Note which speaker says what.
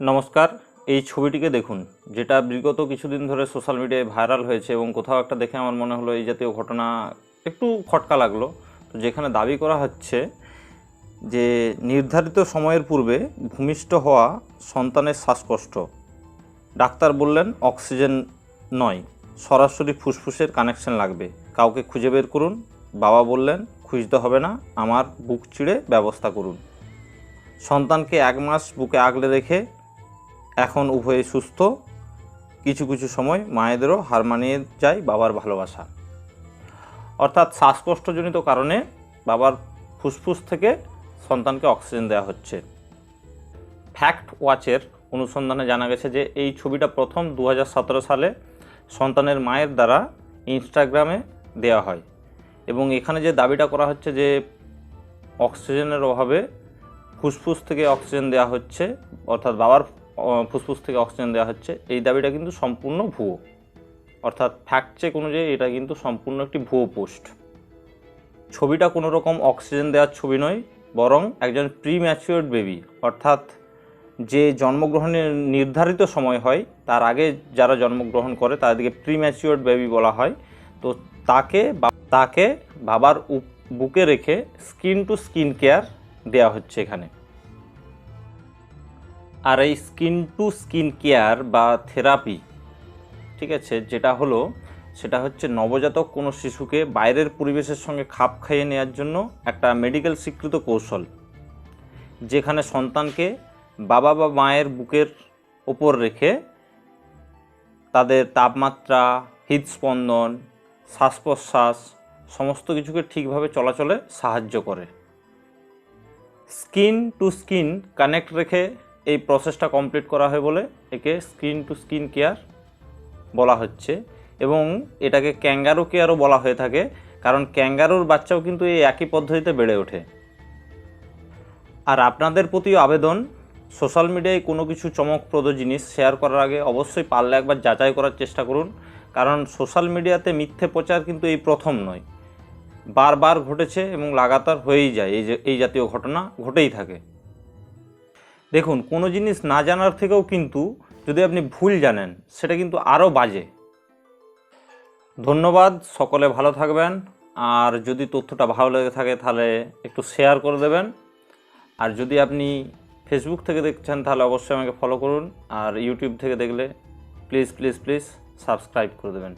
Speaker 1: নমস্কার, এই ছবিটিকে দেখুন, যেটা বিগত কিছুদিন ধরে সোশ্যাল মিডিয়ায় ভাইরাল হয়েছে এবং কোথাও একটা দেখে আমার মনে হলো এই জাতীয় ঘটনা একটু খটকা লাগল। তো যেখানে দাবি করা হচ্ছে যে নির্ধারিত সময়ের পূর্বে ভূমিষ্ঠ হওয়া সন্তানের শ্বাসকষ্ট। ডাক্তার বললেন, অক্সিজেন নয়, সরাসরি ফুসফুসের কানেকশন লাগবে। কাউকে খুঁজে বের করুন। বাবা বললেন, খুঁজতে হবে না, আমার বুক চিড়ে ব্যবস্থা করুন। সন্তানকে এক মাস বুকে আগলে রেখে এখন উভয়ে সুস্থ। কিছু কিছু সময় মায়েদেরও হার মানিয়ে যায় বাবার ভালোবাসা। অর্থাৎ শ্বাসকষ্টজনিত কারণে বাবার ফুসফুস থেকে সন্তানকে অক্সিজেন দেওয়া হচ্ছে। ফ্যাক্ট ওয়াচের অনুসন্ধানে জানা গেছে যে, এই ছবিটা প্রথম দু হাজার সতেরো সালে সন্তানের মায়ের দ্বারা ইনস্টাগ্রামে দেওয়া হয় এবং এখানে যে দাবিটা করা হচ্ছে যে, অক্সিজেনের অভাবে ফুসফুস থেকে অক্সিজেন দেওয়া হচ্ছে, অর্থাৎ বাবার ফুসফুস থেকে অক্সিজেন দেওয়া হচ্ছে। এই দাবিটা কিন্তু সম্পূর্ণ ভুয়ো। অর্থাৎ ফ্যাক্ট চেক অনুযায়ী এটা কিন্তু সম্পূর্ণ একটি ভুয়ো পোস্ট ছবিটা কোনো রকম অক্সিজেন দেওয়ার ছবি নয়, বরং একজন প্রি ম্যাচিওর্ড বেবি অর্থাৎ যে জন্মগ্রহণের নির্ধারিত সময় হয়, তার আগে যারা জন্মগ্রহণ করে, তাদেরকে প্রি ম্যাচিওর্ড বেবি বলা হয়। তো তাকে তাকে বাবার বুকে রেখে স্কিন টু স্কিন কেয়ার দেওয়া হচ্ছে এখানে। আর এই স্কিন টু স্কিন কেয়ার বা থেরাপি, ঠিক আছে, যেটা হলো, সেটা হচ্ছে নবজাতক কোনো শিশুকে বাইরের পরিবেশের সঙ্গে খাপ খাইয়ে নেওয়ার জন্য একটা মেডিকেল স্বীকৃত কৌশল, যেখানে সন্তানকে বাবা বা মায়ের বুকের ওপর রেখে তাদের তাপমাত্রা, হৃদস্পন্দন শ্বাস প্রশ্বাস সমস্ত কিছুকে ঠিকভাবে চলাচলে সাহায্য করে। স্কিন টু স্কিন কানেক্ট রেখে এই প্রসেসটা কমপ্লিট করা হয় বলে একে স্কিন টু স্কিন কেয়ার বলা হচ্ছে এবং এটাকে ক্যাঙ্গারু কেয়ারও বলা হয়ে থাকে। কারণ ক্যাঙ্গারুর বাচ্চাও কিন্তু এই একই পদ্ধতিতে বেড়ে ওঠে। আর আপনাদের প্রতিও আবেদন সোশ্যাল মিডিয়ায় কোনো কিছু চমকপ্রদ জিনিস শেয়ার করার আগে অবশ্যই পারলে একবার যাচাই করার চেষ্টা করুন। কারণ সোশ্যাল মিডিয়াতে মিথ্যে প্রচার কিন্তু এই প্রথম নয়। বারবার ঘটেছে এবং লাগাতার হয়েই যায়। এই যে, এই জাতীয় ঘটনা ঘটেই থাকে। দেখুন, কোনো জিনিস না জানার থেকেও কিন্তু যদি আপনি ভুল জানেন, সেটা কিন্তু আরও বাজে। ধন্যবাদ, সকলে ভালো থাকবেন। আর যদি তথ্যটা ভালো লেগে থাকে, তাহলে একটু শেয়ার করে দেবেন। আর যদি আপনি ফেসবুক থেকে দেখছেন, তাহলে অবশ্যই আমাকে ফলো করুন। আর ইউটিউব থেকে দেখলে প্লিজ প্লিজ প্লিজ সাবস্ক্রাইব করে দেবেন।